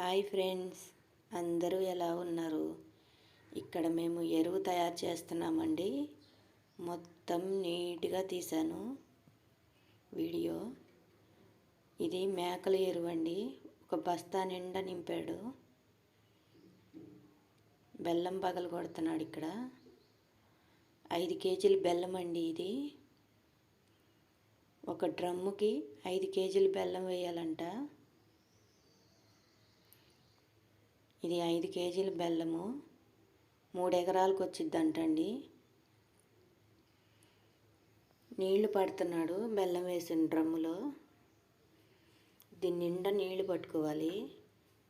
Hi friends అందరూ ఎలా ఉన్నారు? ఇక్కడ మేము ఎరువు తయారు చేస్తున్నామండి. మొత్తం నీట్గా తీశాను. వీడియో. ఇది మేకల ఎరువు అండి. ఒక బస్తా నిండా నింపాడు. బెల్లం పగలు కొడుతున్నాడు ఇక్కడ. ఐదు కేజీలు బెల్లం అండి ఇది. ఒక డ్రమ్ముకి ఐదు కేజీలు బెల్లం వేయాలంట. ఇది ఐదు కేజీల బెల్లము మూడు ఎకరాలకు వచ్చిద్దంటండి నీళ్ళు పడుతున్నాడు బెల్లం వేసిన డ్రమ్ములో. దీని నిండా నీళ్ళు పట్టుకోవాలి.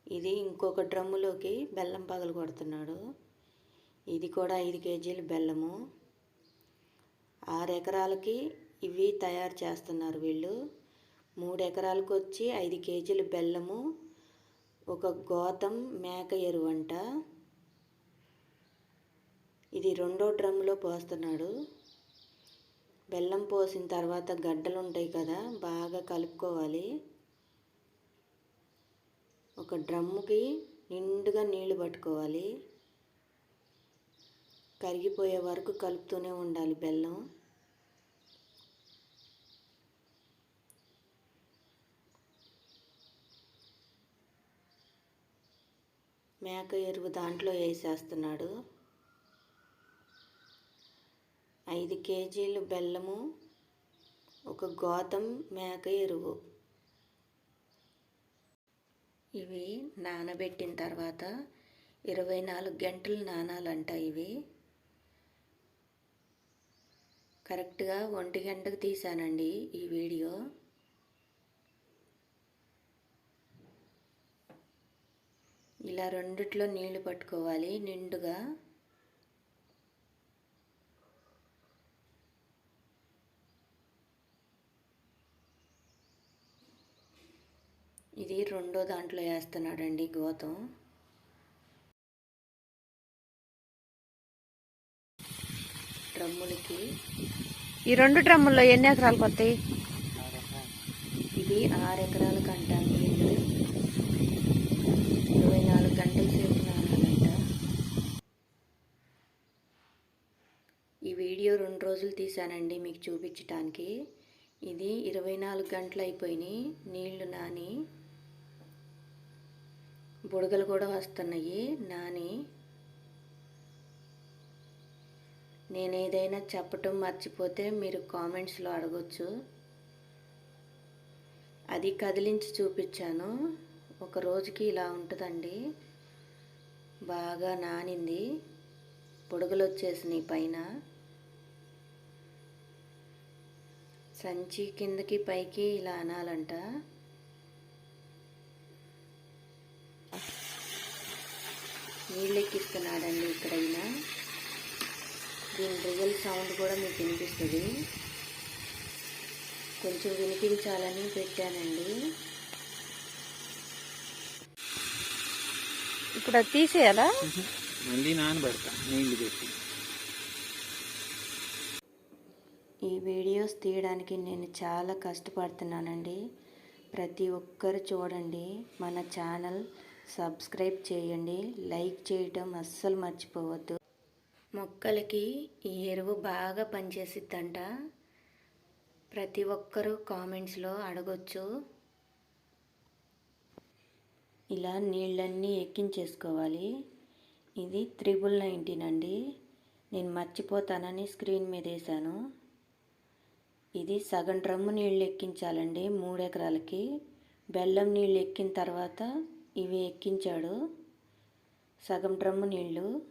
ఇది ఇంకొక డ్రమ్ములోకి బెల్లం పగలు కొడుతున్నాడు. ఇది కూడా ఐదు కేజీల బెల్లము. ఆరు ఎకరాలకి ఇవి తయారు చేస్తున్నారు వీళ్ళు. మూడు ఎకరాలకు వచ్చి ఐదు కేజీలు బెల్లము ఒక గోతం మేక ఎరువంట. ఇది రెండో డ్రమ్లో పోస్తున్నాడు. బెల్లం పోసిన తర్వాత గడ్డలు ఉంటాయి కదా బాగా కలుపుకోవాలి. ఒక డ్రమ్ముకి నిండుగా నీళ్ళు పట్టుకోవాలి. కరిగిపోయే వరకు కలుపుతూనే ఉండాలి బెల్లం. మేక ఎరువు దాంట్లో వేసేస్తున్నాడు. ఐదు కేజీలు బెల్లము ఒక గోతం మేక ఎరువు. ఇవి నానబెట్టిన తర్వాత ఇరవై నాలుగు గంటలు నానాలంట ఇవి. కరెక్ట్గా ఒంటి గంటకు తీసానండి ఈ వీడియో. ఇలా రెండిట్లో నీళ్ళు పట్టుకోవాలి నిండుగా. ఇది రెండో దాంట్లో వేస్తున్నాడండి గోతం. డ్రమ్ములకి. ఈ రెండు డ్రమ్ముల్లో ఎన్ని ఎకరాలకు వస్తాయి ఇది ఆరు ఎకరాల కంట నీళ్ళు ఇరవై నాలుగు గంటల సేపు నానాలంట. ఈ వీడియో రెండు రోజులు తీసానండి మీకు చూపించటానికి. ఇది ఇరవై నాలుగు గంటలు అయిపోయినాయి. నీళ్ళు నాని బుడగలు కూడా వస్తున్నాయి. నాని నేను ఏదైనా చెప్పటం మర్చిపోతే మీరు కామెంట్స్లో అడగచ్చు. అది కదిలించి చూపించాను. ఒక రోజుకి ఇలా ఉంటుందండి. బాగా నానింది. పొడుగులు వచ్చేసినాయి పైన. సంచి కిందకి పైకి ఇలా అనాలంట. నీళ్ళు ఎక్కిస్తున్నాడండి ఇక్కడైనా. దీని రియల్ సౌండ్ కూడా మీకు వినిపిస్తుంది. కొంచెం వినిపించాలని పెట్టానండి. ఇప్పుడు అది తీసేయాలా మళ్ళీ నానబెడతా నీళ్ళు పెట్టి. ఈ వీడియోస్ తీయడానికి నేను చాలా కష్టపడుతున్నానండి. ప్రతి ఒక్కరు చూడండి మన ఛానల్ సబ్స్క్రైబ్ చేయండి లైక్ చేయటం అస్సలు మర్చిపోవద్దు. మొక్కలకి ఈ ఎరువు బాగా పనిచేసిద్దంట. ప్రతి ఒక్కరూ కామెంట్స్లో అడగొచ్చు. ఇలా నీళ్ళన్నీ ఎక్కించేసుకోవాలి. ఇది త్రిబుల్ నైన్టీన్ అండి. నేను మర్చిపోతానని స్క్రీన్ మీద వేసాను ఇది సగం డ్రమ్ము నీళ్ళు ఎక్కించాలండి మూడు ఎకరాలకి. బెల్లం నీళ్ళు ఎక్కిన తర్వాత ఇవి ఎక్కించాడు. సగం డ్రమ్ము నీళ్ళు.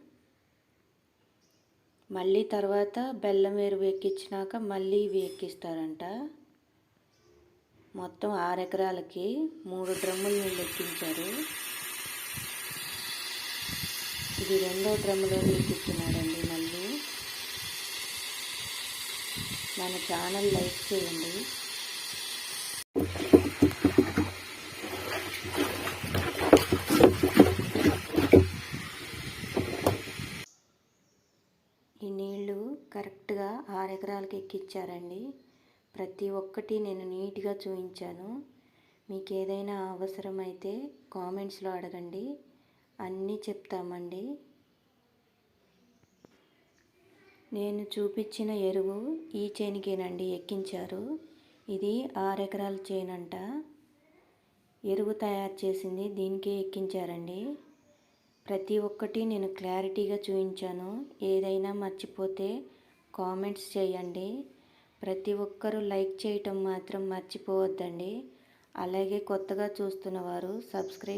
మళ్ళీ తర్వాత బెల్లం ఎరువు ఎక్కించినాక మళ్ళీ ఇవి ఎక్కిస్తారంట. మొత్తం ఆరు ఎకరాలకి మూడు డ్రమ్ములు నీళ్ళు ఎక్కించారు. ఇది రెండో డ్రమ్ములో ఎక్కిస్తున్నాడండి మళ్ళీ. మన ఛానల్ లైక్ చేయండి. ఈ నీళ్ళు కరెక్ట్గా ఆరు ఎకరాలకి ఎక్కించారండి. ప్రతి ఒక్కటి నేను నీట్గా చూపించాను మీకు ఏదైనా అవసరమైతే కామెంట్స్లో అడగండి. అన్నీ చెప్తామండి. నేను చూపించిన ఎరువు ఈ చేనికేనండి ఎక్కించారు. ఇది ఆరు ఎకరాల చేనంట. ఎరువు తయారు చేసింది దీనికే ఎక్కించారండి. ప్రతి ఒక్కటి నేను క్లారిటీగా చూపించాను ఏదైనా మర్చిపోతే కామెంట్స్ చేయండి. ప్రతి ఒక్కరూ లైక్ చేయటం మాత్రం మర్చిపోవద్దండి. అలాగే కొత్తగా చూస్తున్న వారు సబ్స్క్రైబ్